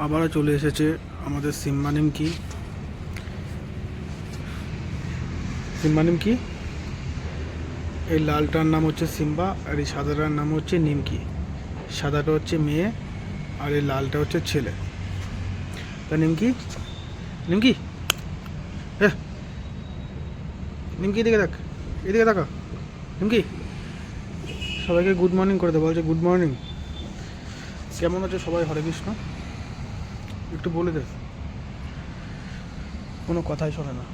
আবারও চলে এসেছে আমাদের সিম্বানিম কি? সিম্বানিম কি? এই লালটার নাম হচ্ছে সিম্বা আর এই সাদাটার নাম হচ্ছে নিমকি সাদাটা হচ্ছে মেয়ে আর এই লালটা হচ্ছে ছেলে। তা নিমকি নিমকি হ্যাঁ নিমকি এদিকে দেখ, এদিকে দেখা। নিমকি সবাইকে গুড মর্নিং করে দেবো বলছে গুড মর্নিং কেমন আছে সবাই? হরে কৃষ্ণ। একটু বলে দে। কোনো কথাই শোনে না।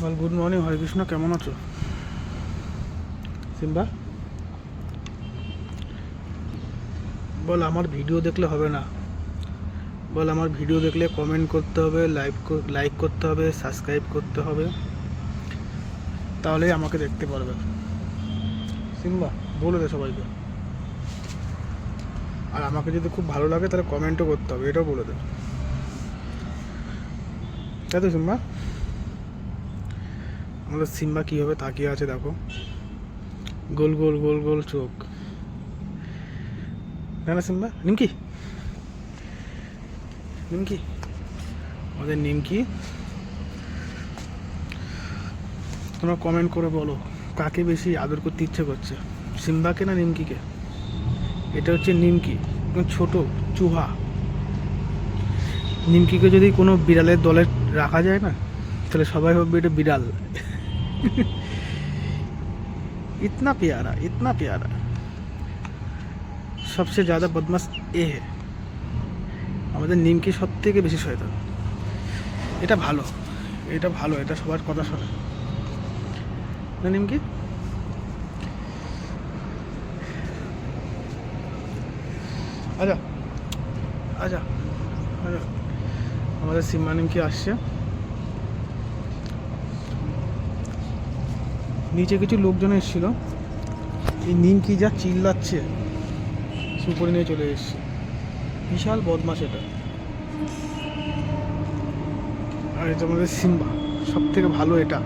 বল গুড মর্নিং হরে কৃষ্ণ, কেমন আছো? সিম্বা? বল, আমার ভিডিও দেখলে হবে না। বল, আমার ভিডিও দেখলে কমেন্ট করতে হবে লাইক লাইক করতে হবে সাবস্ক্রাইব করতে হবে। তাহলেই আমাকে দেখতে পারবে। সিম্বা, বলে দে সবাইকে। আর আমাকে যদি খুব ভালো লাগে, তাহলে কমেন্টও করতে হবে, এটাও বলে দে। তাই তো সিম্বা? আমাদের সিম্বা কীভাবে তাকিয়ে আছে দেখো। গোল গোল গোল গোল চোখ। না না সিম্বা, নিমকি? নিমকি? আমাদের নিমকি। তোমরা কমেন্ট করে বলো, কাকে বেশি আদর করতে ইচ্ছে করছে? সিম্বাকে না নিমকিকে? এটা হচ্ছে নিমকি একদম ছোট চুহা নিমকিকে যদি কোনো বিড়ালের দলে রাখা যায় না তাহলে সবাই ভাববে এটা বিড়াল इतना प्यारा इतना प्यारा सबसे ज़्यादा बदमाश এ है আমাদের নিমকি সব থেকে বেশি শয়তান এটা ভালো এটা ভালো এটা সবার কথা শোনে না নিমকি আজা আজা আজা আমাদের সিম্মা নিমকি আসছে? নিচে কিছু লোকজন এসেছিল। এই নিমকি যা চিল্লাচ্ছে? সে নিয়ে চলে এসছে। বিশাল বদমাস এটা। আর এটা আমাদের সিম্বা। সব থেকে ভালো এটা।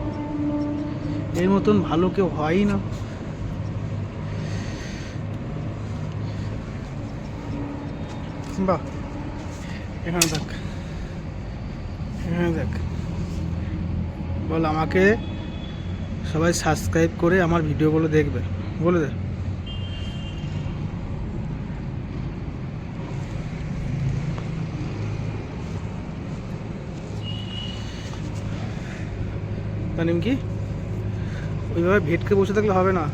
এর মতন ভালো কেউ হয়ই না। সিম্বা এখানে দেখ এখানে দেখ বল আমাকে সবাই সাবস্ক্রাইব করে আমার ভিডিওগুলো দেখবে। বলে দে। জানিম কি? ওইভাবে ভেটকে বসে থাকলে হবে না।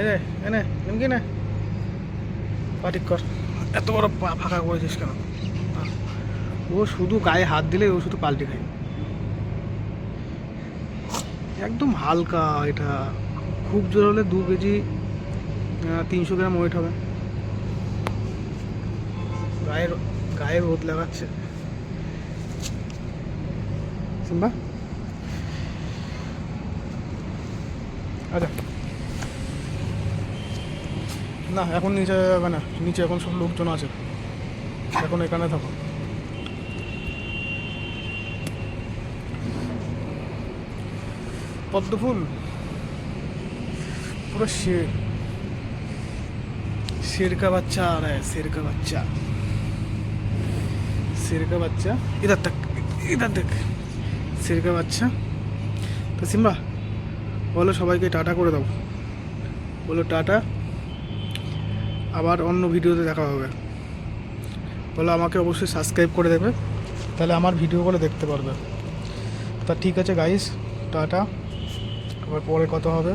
এনে এনে নিমকি না পাটিক কর। এত বড় পা ফাঁকা করেছিস কেন? ও শুধু গায়ে হাত দিলে ও শুধু পাল্টে খায়। একদম হালকা এটা। খুব জোর হলে দু কেজি তিনশো গ্রাম ওয়েট হবে। গায়ের গায়ে রোদ লাগাচ্ছে। সিম্বা? আচ্ছা। না এখন নিচে যাবে না নিচে এখন সব লোকজন আছে এখন এখানে থাকো পদ্ম ফুল পুরো শের शेर का बच्चा आ रहा है शेर का बच्चा शेर का बच्चा इधर तक इधर देख शेर का बच्चा তো সিম্বা বলো সবাইকে টাটা করে দাও বলো টাটা আবার অন্য ভিডিওতে দেখা হবে। বলে আমাকে অবশ্যই সাবস্ক্রাইব করে দেবে। তাহলে আমার ভিডিওগুলো দেখতে পারবে। তা ঠিক আছে গাইস টাটা। আবার পরে কথা হবে।